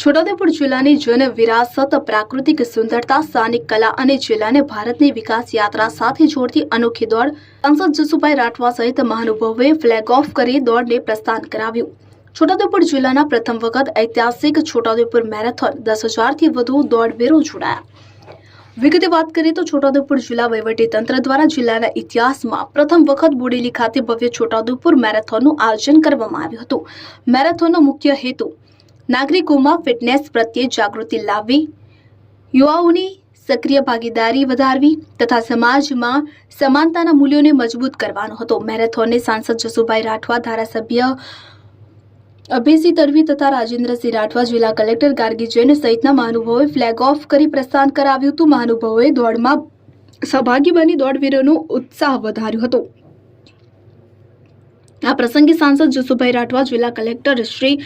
છોટાઉદેપુર જિલ્લાની જન વિરાસત પ્રાકૃતિક સુંદરતા, સ્થાનિક કલા અને જિલ્લાને ભારતની વિકાસ યાત્રા સાથે જોડતી અનોખી દોડ સાંસદ જસુભાઈ રાઠવા સહિત મહાનુભાવોએ ફ્લેગ ઓફ કરી દોડને પ્રસ્થાન કરાવ્યું. છોટાઉદેપુર જિલ્લાના પ્રથમ વખત ઐતિહાસિક છોટાઉદેપુર મેરેથોન દસ હજારથી વધુ દોડવીરો જોડાયા. વિગતે વાત કરીએ તો છોટાઉદેપુર જિલ્લા વહીવટીતંત્ર દ્વારા જિલ્લાના ઇતિહાસમાં પ્રથમ વખત બોડેલી ખાતે ભવ્ય છોટાઉદેપુર મેરેથોનનું આયોજન કરવામાં આવ્યું હતું. મેરેથોનનો મુખ્ય હેતુ નાગરિકોમાં ફિટનેસ પ્રત્યે જાગૃતિ લાવવી, યુવાઓની સક્રિય ભાગીદારી વધારવી તથા સમાજમાં સમાનતાના મૂલ્યોને મજબૂત કરવાનો હતો. મેરેથોનને સાંસદ જસુભાઈ રાઠવા, ધારાસભ્ય અભયસિંહ તડવી તથા રાજેન્દ્રસિંહ રાઠવા જિલ્લા કલેક્ટર ગાર્ગી જૈન સહિતના મહાનુભાવોએ ફ્લેગ ઓફ કરી પ્રસ્થાન કરાવ્યું હતું. મહાનુભાવોએ દોડમાં સહભાગી બની દોડવીરોનો ઉત્સાહ વધાર્યો હતો. આ પ્રસંગે સાંસદ જસુભાઈ રાઠવા, જિલ્લા કલેક્ટર શ્રી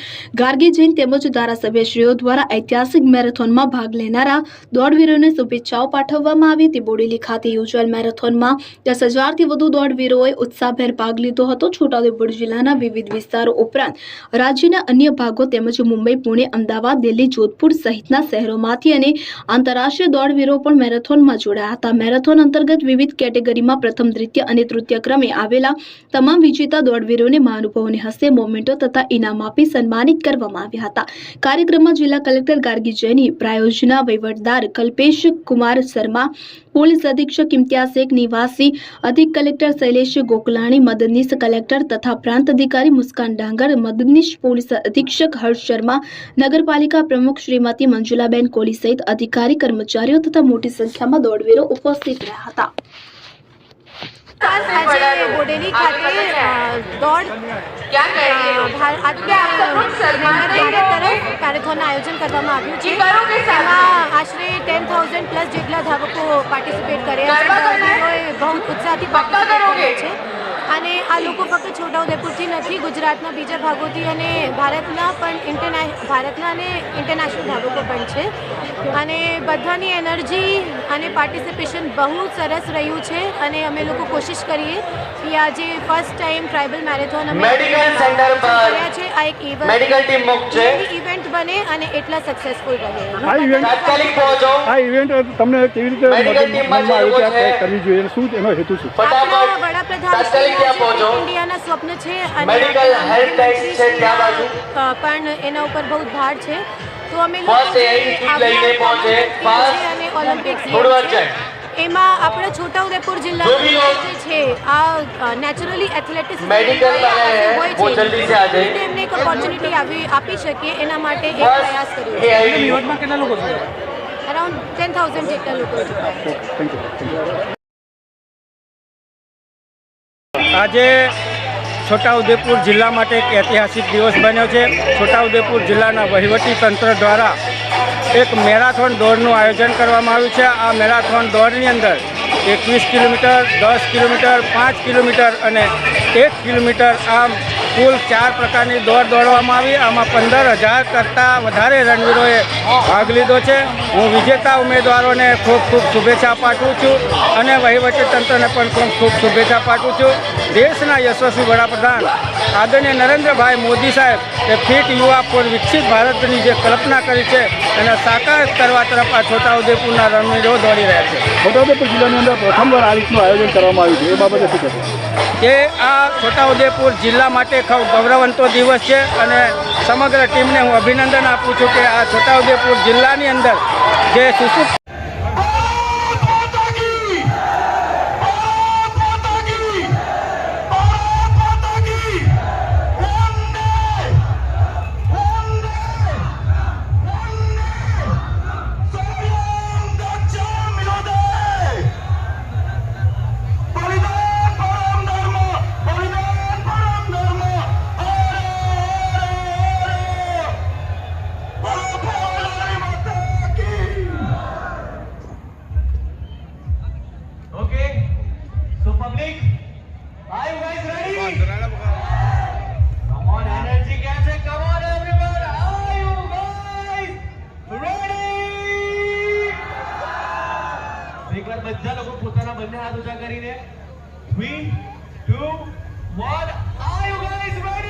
ગાર્ગી જૈન તેમજ ધારાસભ્યશ્રીઓ દ્વારા ઐતિહાસિક મેરેથોનમાં ભાગ લેનારા દોડવીરોને શુભેચ્છાઓ પાઠવવામાં આવી. હતી બોડેલી ખાતે યોજાયેલ મેરેથોનમાં દસ હજારથી વધુ દોડવીરોએ ઉત્સાહભેર ભાગ લીધો હતો. છોટાઉદેપુર જિલ્લાના વિવિધ વિસ્તારો ઉપરાંત રાજ્યના અન્ય ભાગો તેમજ મુંબઈ, પુણે, અમદાવાદ, દિલ્હી, જોધપુર સહિતના શહેરોમાંથી અને આંતરરાષ્ટ્રીય દોડવીરો પણ મેરેથોનમાં જોડાયા હતા. મેરેથોન અંતર્ગત વિવિધ કેટેગરીમાં પ્રથમ, દ્વિતીય અને તૃતીય ક્રમે આવેલા તમામ વિજેતા દોડવીરોને મહાનુભાવોની હસ્તે મોમેન્ટો તથા ઇનામ આપી સન્માનિત કરવામાં આવ્યા હતા. કાર્યક્રમમાં જિલ્લા કલેક્ટર ગાર્ગી જૈની, પ્રાયોજના વહીવટદાર કલ્પેશ કુમાર શર્મા, પોલીસ અધિક્ષક ઇમ્તિયાઝ શેખ નિવાસી, અધિક કલેક્ટર શૈલેષ ગોકલાણી, મદદનીશ કલેક્ટર તથા પ્રાંત અધિકારી મુસ્કાન ડાંગર, મદદનીશ પોલીસ અધિક્ષક હર્ષ શર્મા, નગરપાલિકા પ્રમુખ શ્રીમતી મંજુલાબેન કોલી સહિત અધિકારી કર્મચારીઓ તથા મોટી સંખ્યામાં દોડવીરો ઉપસ્થિત રહ્યા હતા. ઉપરાંત આજે બોડેલી ખાતે દોડ ભારત તરફ મેરેથોનનું આયોજન કરવામાં આવ્યું છે. તેમાં આશરે ટેન થાઉઝન્ડ પ્લસ જેટલા ધાવકો પાર્ટિસિપેટ કર્યા છે. બહુ ઉત્સાહથી પાર્ટિસિપેટ કર્યા છે. અને આ લોકો ફક્ત છોટાઉદેપુરથી નથી ગુજરાતના બીજા ભાગોથી અને ભારતના પણ ઇન્ટરનેશ ભારતના અને ઇન્ટરનેશનલ ધાવકો પણ છે. અને બધાની એનર્જી અને પાર્ટિસિપેશન બહુ સરસ રહ્યું છે અને અમે લોકો કોશિશ કરીએ કે આજે ફર્સ્ટ ટાઈમ ટ્રાઇબલ મેરેથોન અમે મેડિકલ સેન્ટર પર છે. આ એક ઇવેન્ટ મેડિકલ ટીમ મુક્ત છે. ઇવેન્ટ બને અને એટલા સક્સેસફુલ રહે આ ઇવેન્ટ તાત્કાલિક પહોંચો. આ ઇવેન્ટ તમને કેવી રીતે મેડિકલ ટીમમાં જે આ લોકો છે, કરવી જોઈએ શું એનો હેતુ શું? ફટાફટ વડાપ્રધાન તાત્કાલિક ત્યાં પહોંચો. ઇન્ડિયાના સ્વપ્ન છે અને મેડિકલ હેલ્પ ડેસ્ક છે ત્યાં બાજુ. પણ એના ઉપર બહુ ભાર છે. તો અમે અને ઓલિમ્પિક્સ એમાં આપણા છોટાઉદેપુર જિલ્લા જે છે આ નેચરલી એથ્લેટિક્સ હોય છે એમને એક ઓપોર્ચ્યુનિટી આવી આપી શકીએ એના માટે એક પ્રયાસ કર્યો અરાઉન્ડ ટેન થાઉઝન્ડ આજે છોટાઉદેપુર જિલ્લા માટે એક ઐતિહાસિક દિવસ બન્યો છે. છોટાઉદેપુર જિલ્લાના વહીવટી તંત્ર દ્વારા એક મેરાથોન દોડનું આયોજન કરવામાં આવ્યું છે. આ મેરાથોન દોડની અંદર એકવીસ કિલોમીટર, દસ કિલોમીટર, પાંચ કિલોમીટર અને એક કિલોમીટર આમ કુલ ચાર પ્રકારની દોડ દોડવામાં આવી. આમાં પંદર હજાર કરતાં વધારે રણવીરોએ ભાગ લીધો છે. હું વિજેતા ઉમેદવારોને ખૂબ ખૂબ શુભેચ્છા પાઠવું છું અને વહીવટીતંત્રને પણ ખૂબ ખૂબ શુભેચ્છા પાઠવું છું. દેશના યશસ્વી વડાપ્રધાન આદરણીય નરેન્દ્રભાઈ મોદી સાહેબ એ ફિટ યુવા પર વિકસિત ભારતની જે કલ્પના કરી છે એને સાકાર કરવા તરફ આ છોટાઉદેપુરના રણવીરો દોડી રહ્યા છે. છોટાઉદેપુર જિલ્લાની અંદર પ્રથમવાર આ રીતનું આયોજન કરવામાં આવ્યું છે. એ બાબતે શું કહેશો? એ આ છોટાઉદેપુર જિલ્લા માટે ખૂબ ગૌરવંતો દિવસ છે અને સમગ્ર ટીમને હું અભિનંદન આપું છું કે આ છોટાઉદેપુર જિલ્લાની અંદર જે સુસુપ્ત બધા લોકો પોતાના બંને હાથ ઊંચા કરીને 3 2 1 આર યુ ગાઈઝ